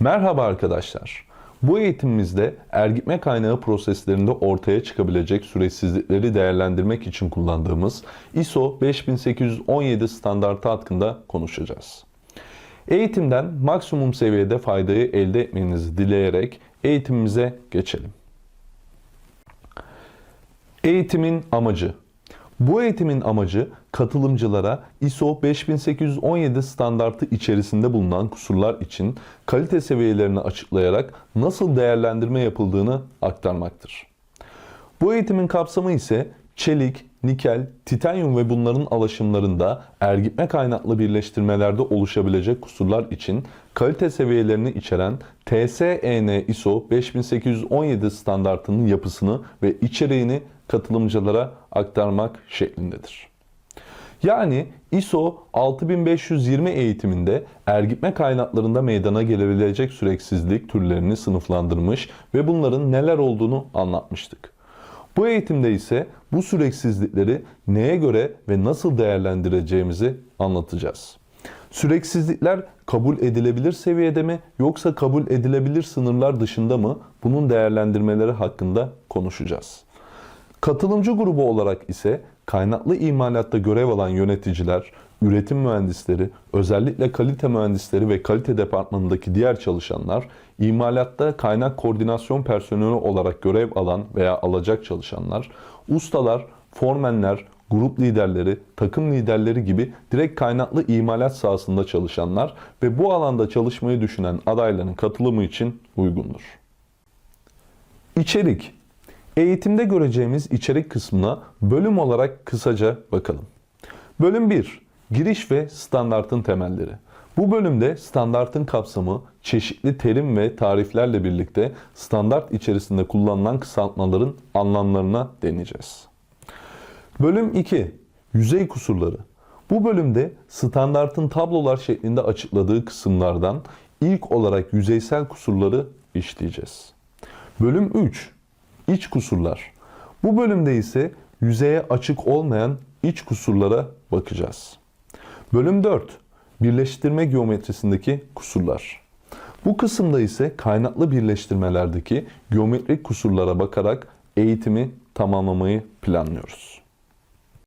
Merhaba arkadaşlar. Bu eğitimimizde ergitme kaynağı proseslerinde ortaya çıkabilecek süreçsizlikleri değerlendirmek için kullandığımız ISO 5817 standartı hakkında konuşacağız. Eğitimden maksimum seviyede faydayı elde etmenizi dileyerek eğitimimize geçelim. Eğitimin amacı bu eğitimin amacı katılımcılara ISO 5817 standartı içerisinde bulunan kusurlar için kalite seviyelerini açıklayarak nasıl değerlendirme yapıldığını aktarmaktır. Bu eğitimin kapsamı ise çelik, nikel, titanyum ve bunların alaşımlarında ergitme kaynaklı birleştirmelerde oluşabilecek kusurlar için kalite seviyelerini içeren TSEN ISO 5817 standartının yapısını ve içeriğini katılımcılara aktarmak şeklindedir. Yani ISO 6520 eğitiminde ergitme kaynaklarında meydana gelebilecek süreksizlik türlerini sınıflandırmış ve bunların neler olduğunu anlatmıştık. Bu eğitimde ise bu süreksizlikleri neye göre ve nasıl değerlendireceğimizi anlatacağız. Süreksizlikler kabul edilebilir seviyede mi yoksa kabul edilebilir sınırlar dışında mı? Bunun değerlendirmeleri hakkında konuşacağız. Katılımcı grubu olarak ise kaynaklı imalatta görev alan yöneticiler, üretim mühendisleri, özellikle kalite mühendisleri ve kalite departmanındaki diğer çalışanlar, imalatta kaynak koordinasyon personeli olarak görev alan veya alacak çalışanlar, ustalar, formenler, grup liderleri, takım liderleri gibi direkt kaynaklı imalat sahasında çalışanlar ve bu alanda çalışmayı düşünen adayların katılımı için uygundur. İçerik Eğitimde göreceğimiz içerik kısmına bölüm olarak kısaca bakalım. Bölüm 1. Giriş ve standartın temelleri. Bu bölümde standartın kapsamı, çeşitli terim ve tariflerle birlikte standart içerisinde kullanılan kısaltmaların anlamlarına deneyeceğiz. Bölüm 2. Yüzey kusurları. Bu bölümde standartın tablolar şeklinde açıkladığı kısımlardan ilk olarak yüzeysel kusurları işleyeceğiz. Bölüm 3. İç kusurlar. Bu bölümde ise yüzeye açık olmayan iç kusurlara bakacağız. Bölüm 4. Birleştirme geometrisindeki kusurlar. Bu kısımda ise kaynaklı birleştirmelerdeki geometrik kusurlara bakarak eğitimi tamamlamayı planlıyoruz.